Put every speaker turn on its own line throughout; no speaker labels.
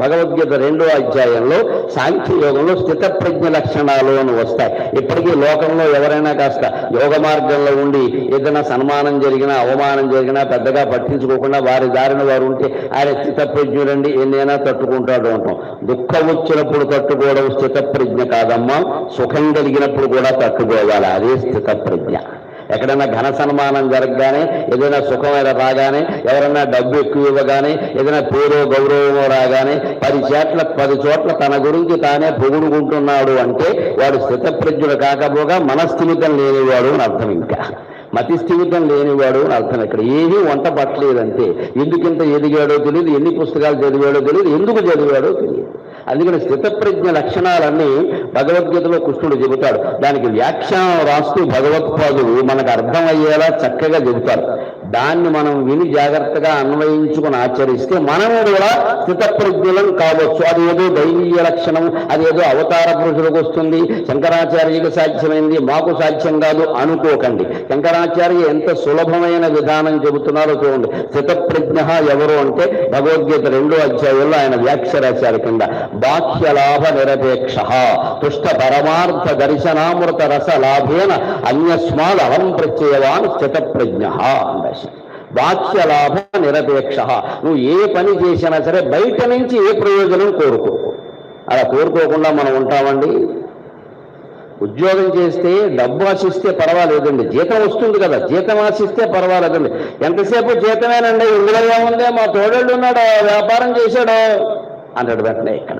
భగవద్గీత రెండో అధ్యాయంలో సాంఖ్యయోగంలో స్థితప్రజ్ఞ లక్షణాలు అని వస్తాయి. ఇప్పటికీ లోకంలో ఎవరైనా కాస్త యోగ మార్గంలో ఉండి ఏదైనా సన్మానం జరిగినా అవమానం జరిగినా పెద్దగా పట్టించుకోకుండా వారి దారిన వారు ఉంటే ఆయన స్థితప్రజ్ఞుడండి ఎన్నైనా తట్టుకుంటాడు అంటాం. దుఃఖం వచ్చినప్పుడు తట్టుకోవడం స్థితప్రజ్ఞ కాదమ్మా సుఖం కలిగినప్పుడు కూడా తట్టుకోవాలి. అదే స్థితప్రజ్ఞ. ఎక్కడైనా ఘన సన్మానం జరగగానే ఏదైనా సుఖమైన రాగానే ఎవరైనా డబ్బు ఎక్కువ ఇవ్వగానే ఏదైనా పేరు గౌరవమో రాగానే పది చోట్ల పది చోట్ల తన గురించి తానే పొగుడుకుంటున్నాడు అంటే వాడు స్థితప్రజ్ఞుడు కాకపోగా మనస్థిమితం లేనివాడు అని అర్థం ఇంకా. మతి స్థిమితం లేనివాడు అని అర్థం ఇక్కడ. ఏమీ వంట పట్టలేదంటే ఎందుకింత ఎదిగాడో తెలియదు ఎన్ని పుస్తకాలు చదివాడో తెలియదు ఎందుకు చదివాడో తెలియదు అందుకని స్థితప్రజ్ఞ లక్షణాలన్నీ భగవద్గీతలో కృష్ణుడు చెబుతాడు. దానికి వ్యాఖ్యానం రాస్తూ భగవత్పాదులు మనకు అర్థమయ్యేలా చక్కగా చెబుతారు దాన్ని మనం విని జాగ్రత్తగా అన్వయించుకుని ఆచరిస్తే మనం కూడా స్థితప్రజ్ఞులం కావచ్చు. అది ఏదో దైవీయ లక్షణం అది ఏదో అవతార పురుషులకు వస్తుంది శంకరాచార్యకి సాధ్యమైంది మాకు సాధ్యం కాదు అనుకోకండి. శంకరాచార్య ఎంత సులభమైన విధానం చెబుతున్నారో చూడండి. స్థితప్రజ్ఞ ఎవరు అంటే భగవద్గీత రెండో అధ్యాయంలో ఆయన వ్యాఖ్య రాశారు కింద. బాహ్యలాభ నిరపేక్ష తుష్ట పరమార్థ దర్శనామృత రస లాభేన అన్యస్మాద్ అహం ప్రత్యయవాన్ స్థితప్రజ్ఞ అందాశ బాహ్యలాభ నిరపేక్ష నువ్వు ఏ పని చేసినా సరే బయట నుంచి ఏ ప్రయోజనం కోరుకో. అలా కోరుకోకుండా మనం ఉంటామండి? ఉద్యోగం చేస్తే డబ్బు ఆశిస్తే పర్వాలేదండి. జీతం వస్తుంది కదా. జీతం ఆశిస్తే పర్వాలేదండి. ఎంతసేపు జీతమేనండి? ఇందులో ఏముంది? మా తోడళ్ళు ఉన్నాడు వ్యాపారం చేశాడా? అన్నాడు వెంటనే ఇక్కడ.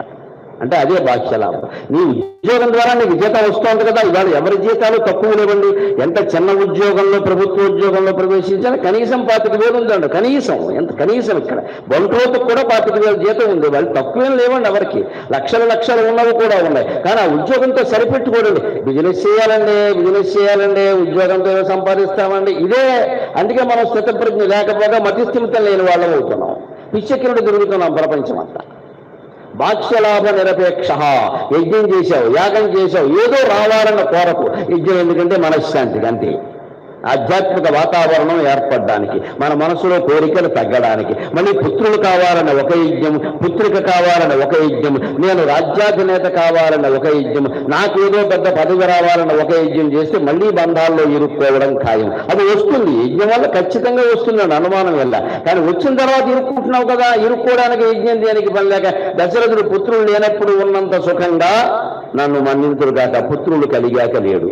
అంటే అదే భాష్యలాభం నీ ఉద్యోగం ద్వారా నీకు జీతం వస్తుంది కదా ఇవాళ ఎవరి జీతాలు తక్కువ లేవండి? ఎంత చిన్న ఉద్యోగంలో ప్రభుత్వ ఉద్యోగంలో ప్రవేశించాలి? కనీసం పాతిక వేలు ఉందండి కనీసం ఎంత కనీసం ఇక్కడ. బంట్రోతకు కూడా పాతిక వేలు జీతం ఉంది. వాళ్ళు తక్కువేం లేవండి ఎవరికి. లక్షల లక్షలు ఉన్నవి కూడా ఉన్నాయి. కానీ ఆ ఉద్యోగంతో సరిపెట్టుకోడండి బిజినెస్ చేయాలండి బిజినెస్ చేయాలండి ఉద్యోగంతో సంపాదిస్తామండి. ఇదే. అందుకే మనం స్థితప్రజ్ఞ లేకపోగా మతిస్థిమితం లేని వాళ్ళం అవుతున్నాం. పిచ్చెక్కినట్టు తిరుగుతున్నాం ప్రపంచం అంతా బాక్ష్యలాభ నిరపేక్ష యజ్ఞం చేశావు యాగం చేశావు ఏదో రావాలన్న కోరకు. యజ్ఞం ఎందుకంటే మనశ్శాంతికి అంతే. ఆధ్యాత్మిక వాతావరణం ఏర్పడడానికి మన మనసులో కోరికలు తగ్గడానికి మళ్ళీ పుత్రులు కావాలన్న ఒక యజ్ఞం పుత్రిక కావాలన్న ఒక యజ్ఞం నేను రాజ్యాధినేత కావాలన్న ఒక యజ్ఞం నాకేదో పెద్ద పదవి రావాలన్న ఒక యజ్ఞం చేస్తే మళ్ళీ బంధాల్లో ఇరుక్కోవడం ఖాయం. అది వస్తుంది. యజ్ఞం వల్ల ఖచ్చితంగా వస్తుంది అనుమానం వల్ల. కానీ వచ్చిన తర్వాత ఇరుక్కుంటున్నావు కదా ఇరుక్కోవడానికి యజ్ఞం దేనికి పని లేక దశరథుడు పుత్రులు లేనప్పుడు ఉన్నంత సుఖంగా నన్ను మన్నింతులు కాక పుత్రులు కలిగాక లేడు.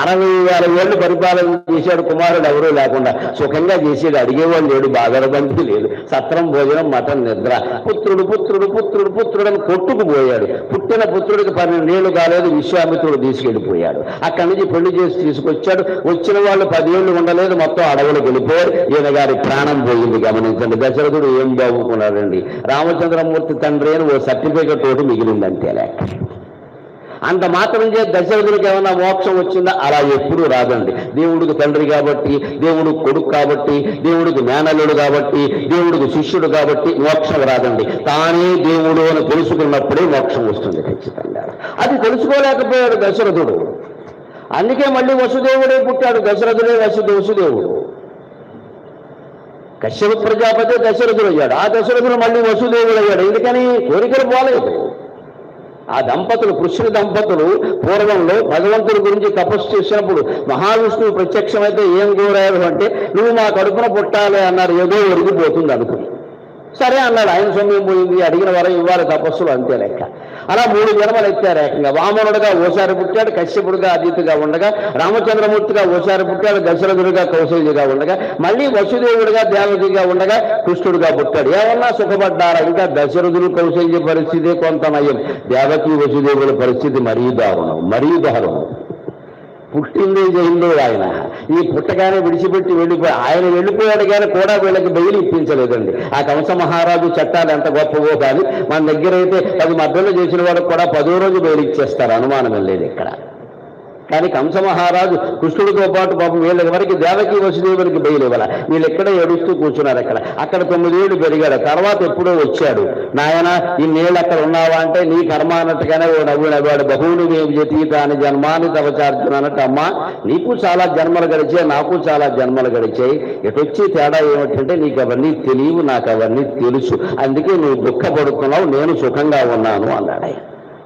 అరవై అరవై ఏళ్ళు పరిపాలన చేశాడు కుమారుడు ఎవరూ లేకుండా సుఖంగా చేసేది అడిగేవాడు లేడు బాధరబంది లేదు సత్రం భోజనం మటన్ నిద్ర. పుత్రుడు పుత్రుడు పుత్రుడు పుత్రుడు అని కొట్టుకుపోయాడు. పుట్టిన పుత్రుడికి పన్నెండేళ్ళు కాలేదు విశ్వామిత్రుడు తీసుకెళ్ళిపోయాడు. అక్కడి నుంచి పెళ్ళి చేసి తీసుకొచ్చాడు. వచ్చిన వాళ్ళు పదివేళ్ళు ఉండలేదు మొత్తం అడవులకు వెళ్ళిపోయారు. ఈయన గారి ప్రాణం పోయింది గమనించండి. దశరథుడు ఏం బాగుకున్నాడండి రామచంద్రమూర్తి తండ్రి అని ఓ సర్టిఫికెట్ ఒకటి మిగిలిందంతేలే అంత మాత్రం చే దశరథుడికి ఏమైనా మోక్షం వచ్చిందా? అలా ఎప్పుడూ రాదండి. దేవుడికి తండ్రి కాబట్టి దేవుడికి కొడుకు కాబట్టి దేవుడికి మేనల్లుడు కాబట్టి దేవుడికి శిష్యుడు కాబట్టి మోక్షం రాదండి. తానే దేవుడు అని తెలుసుకున్నప్పుడే మోక్షం వస్తుంది ఖచ్చితంగా. అది తెలుసుకోలేకపోయాడు దశరథుడు. అందుకే మళ్ళీ వసుదేవుడే పుట్టాడు. దశరథుడే వసు వసుదేవుడు. కశ్యప ప్రజాపతి దశరథుడు అయ్యాడు. ఆ దశరథుడు మళ్ళీ వసుదేవుడు అయ్యాడు. ఎందుకని? కోరికలు పోలేదు. ఆ దంపతులు కృష్ణ దంపతులు పూర్వంలో భగవంతుడి గురించి తపస్సు చేసినప్పుడు మహావిష్ణువు ప్రత్యక్షమైతే ఏం కోరారు అంటే నువ్వు మా కడుపున పుట్టాలి అన్నారు. ఏదో ఒరిగిపోతుంది అనుకుని సరే అన్నాడు ఆయన సొమ్యం పోయింది? అడిగిన వరం ఇవ్వాలి తపస్సులు అంతే లెక్క. అలా మూడు జన్మలు ఎత్తారు ఏకంగా వామనుడుగా ఓసారి పుట్టాడు కశ్యపుడుగా అదితిగా ఉండగా రామచంద్రమూర్తిగా ఓసారి పుట్టాడు దశరథుడిగా కౌశల్యగా ఉండగా మళ్ళీ వసుదేవుడిగా దేవతిగా ఉండగా కృష్ణుడిగా పుట్టాడు. ఏమన్నా సుఖపడ్డారా? ఇంకా దశరథుడు కౌశల్య పరిస్థితి కొంత నయం. దేవకి వసుదేవుల పరిస్థితి మరీ దారుణం మరీ దారుణం. పుట్టిందే జయిందో ఆయన. ఈ పుట్టగానే విడిచిపెట్టి వెళ్ళిపోయి ఆయన వెళ్ళిపోయాడు కానీ కూడా వీళ్ళకి బయలు ఇప్పించలేదండి. ఆ కంస మహారాజు చట్టాలు ఎంత గొప్పవో కానీ మన దగ్గర అయితే పది మధ్యలో చేసిన వాళ్ళకి కూడా పదో రోజు బయలు ఇచ్చేస్తారు. అనుమానం లేదు ఇక్కడ. కానీ కంస మహారాజు కృష్ణుడితో పాటు పాపం వీళ్ళకి వరకు దేవకి బయలు బయలువల వీళ్ళు ఎక్కడ ఏడుస్తూ కూర్చున్నారు అక్కడ. అక్కడ తొమ్మిదేళ్ళు పెరిగాడు. తర్వాత ఎప్పుడో వచ్చాడు. నాయన ఇన్నేళ్ళు అక్కడ ఉన్నావా అంటే నీ కర్మ అన్నట్టుగానే ఓ నవ్వు నవ్వాడు. బహువులు మేము జతీత అని జన్మాని తవచార్జున అన్నట్టు అమ్మా నీకు చాలా జన్మలు గడిచాయి నాకు చాలా జన్మలు గడిచాయి. ఎటొచ్చి తేడా ఏమిటంటే నీకు అవన్నీ తెలియవు నాకు అవన్నీ తెలుసు. అందుకే నువ్వు దుఃఖపడుతున్నావు నేను సుఖంగా ఉన్నాను అన్నాడు ఆయన.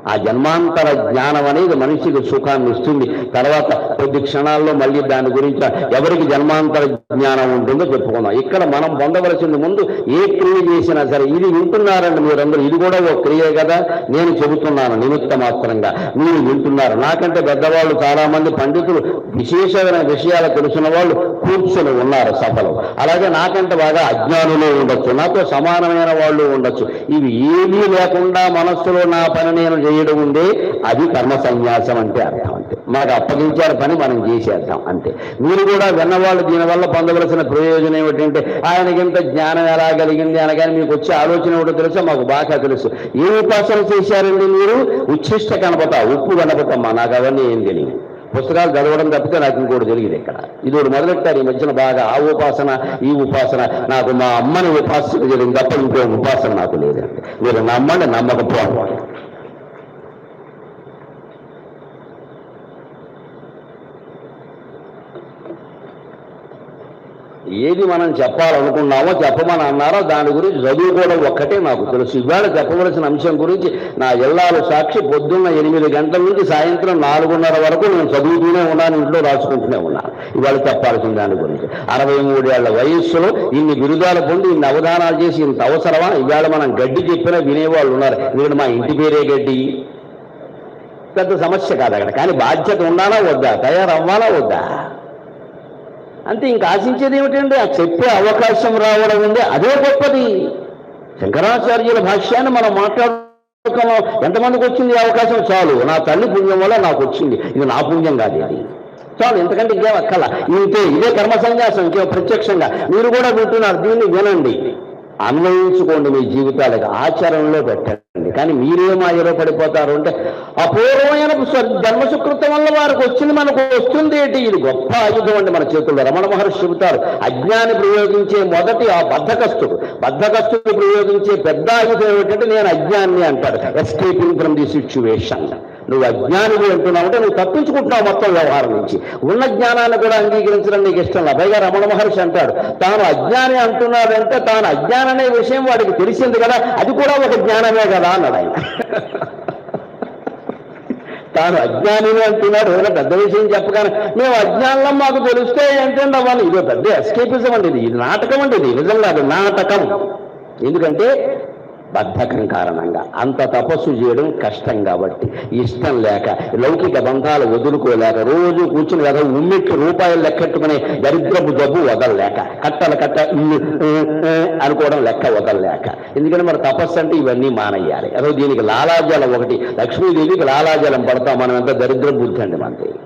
ఆ జన్మాంతర జ్ఞానం అనేది మనిషికి సుఖాన్ని ఇస్తుంది. తర్వాత కొద్ది క్షణాల్లో మళ్ళీ దాని గురించి ఎవరికి జన్మాంతర జ్ఞానం ఉంటుందో చెప్పుకుందాం. ఇక్కడ మనం పొందవలసింది ముందు ఏ క్రియ చేసినా సరే ఇది వింటున్నారండి మీరందరూ. ఇది కూడా ఒక క్రియే కదా. నేను చెబుతున్నాను నిమిత్త మాత్రంగా. మీరు వింటున్నారు. నాకంటే పెద్దవాళ్ళు చాలామంది పండితులు విశేషమైన విషయాలు తెలిసిన వాళ్ళు కూర్చొని ఉన్నారు సభలో. అలాగే నాకంటే బాగా అజ్ఞానులు ఉండొచ్చు నాతో సమానమైన వాళ్ళు ఉండొచ్చు. ఇవి ఏమీ లేకుండా మనస్సులో నా పని నేను చేయడం ఉందే అది కర్మ సన్యాసం అంటే అర్థం అంతే. మనకు అప్పగించారు పని మనం చేసేద్దాం అంతే. మీరు కూడా విన్నవాళ్ళు దీనివల్ల పొందవలసిన ప్రయోజనం ఏమిటంటే ఆయనకి ఇంత జ్ఞానం ఎలా కలిగింది అనగానే మీకు వచ్చే ఆలోచన ఏమిటో తెలుసా? మాకు బాగా తెలుసు. ఏ ఉపాసన చేశారండి మీరు? ఉచ్ఛిష్ట కనపత ఉప్పు కనపతమ్మా నాకు అవన్నీ ఏం తెలియదు. పుస్తకాలు చదవడం తప్పితే నాకు ఇంకోటి జరిగింది ఇక్కడ. ఇది ఒకటి మొదలెట్టారు. ఈ మధ్యన బాగా ఆ ఉపాసన ఈ ఉపాసన నాకు మా అమ్మని ఉపాసన జరిగింది తప్ప ఇంకో ఉపాసన నాకు లేదండి. మీరు నమ్మండి నమ్మకపోవడం. ఏది మనం చెప్పాలనుకున్నామో చెప్పమని అన్నారో దాని గురించి చదువుకోవడం ఒక్కటే నాకు తెలుసు. ఇవాళ చెప్పవలసిన అంశం గురించి నా జిల్లాలు సాక్షి పొద్దున్న ఎనిమిది గంటల నుంచి సాయంత్రం నాలుగున్నర వరకు నేను చదువుతూనే ఉన్నాను ఇంట్లో రాసుకుంటూనే ఉన్నాను. ఇవాళ చెప్పాల్సిన దాని గురించి. అరవై మూడేళ్ళ వయస్సులో ఇన్ని బిరుదాలు పొంది ఇన్ని అవధానాలు చేసి ఇంత అవసరమా? ఇవాళ మనం గడ్డి చెప్పినా వినేవాళ్ళు ఉన్నారు. ఎందుకంటే మా ఇంటి పేరే గడ్డి. పెద్ద సమస్య కాదు అక్కడ కానీ బాధ్యత ఉండాలా వద్దా? తయారవ్వాలా వద్దా? అంతే ఇంకా ఆశించేది ఏమిటండి? ఆ చెప్పే అవకాశం రావడం ఉంది. అదే గొప్పది. శంకరాచార్యుల భాష్యాన్ని మనం మాట్లాడుతున్నాం. ఎంతమందికి వచ్చింది ఈ అవకాశం? చాలు. నా తల్లి పుణ్యం వల్ల నాకు వచ్చింది. ఇది నా పుణ్యం కాదు అది చాలు. ఎంతకంటే ఇంకేం అక్కల. ఇంతే. ఇదే కర్మ సన్యాసం. ఇంకేం ప్రత్యక్షంగా. మీరు కూడా వింటున్నారు. దీన్ని వినండి. అన్వయించుకోండి మీ జీవితాలకు. ఆచరణలో పెట్టండి. కానీ మీరే మాయలో పడిపోతారు అంటే అపూర్వమైన ధర్మశుకృతం జన్మసుకృతం వల్ల వారికి వచ్చింది మనకు వస్తుంది ఏంటి? ఇది గొప్ప ఆయుధం అండి మన చేతుల్లో. రమణ మహర్షి చెబుతారు అజ్ఞాని ప్రయోగించే మొదటి ఆ బద్ధకస్తుడు. బద్ధకస్తుడు ప్రయోగించే పెద్ద ఆయుధం ఏమిటంటే నేను అజ్ఞాన్ని అంటాడు. ఎస్కేపింగ్ ఫ్రమ్ ది సిచ్యువేషన్ నువ్వు అజ్ఞానివి అంటున్నావు అంటే నువ్వు తప్పించుకుంటున్నావు మొత్తం వ్యవహారం నుంచి. ఉన్న జ్ఞానాన్ని కూడా అంగీకరించడం నీకు ఇష్టం లేదు. పైగా రమణ మహర్షి అంటాడు తాను అజ్ఞాని అంటున్నాడంటే తాను అజ్ఞానం అనే విషయం వాడికి తెలిసింది కదా అది కూడా ఒక జ్ఞానమే కదా అన్నాడు ఆయన. తాను అజ్ఞానిని అంటున్నాడు ఏదైనా పెద్ద విషయం చెప్పగానే మేము అజ్ఞానం మాకు తెలిస్తే ఏంటండి అవ్వాలి ఇదో పెద్ద ఎస్కేపిజం అండి ఇది. ఇది నాటకం అండి ఇది. నిజం కాదు నాటకం. ఎందుకంటే బద్ధకం కారణంగా. అంత తపస్సు చేయడం కష్టం కాబట్టి. ఇష్టం లేక లౌకిక బంధాలు వదులుకోలేక రోజు కూర్చుని కదా ఉమ్మిట్టు రూపాయలు లెక్కెట్టుకునే దరిద్రపు జబ్బు వదలలేక కట్టలు కట్ట అనుకోవడం లెక్క వదలలేక. ఎందుకంటే మరి తపస్సు అంటే ఇవన్నీ మానయ్యాలి అదో దీనికి లాలాజలం ఒకటి. లక్ష్మీదేవికి లాలాజలం పడతాం మనం ఎంత దరిద్ర బుద్ధి అండి మనది.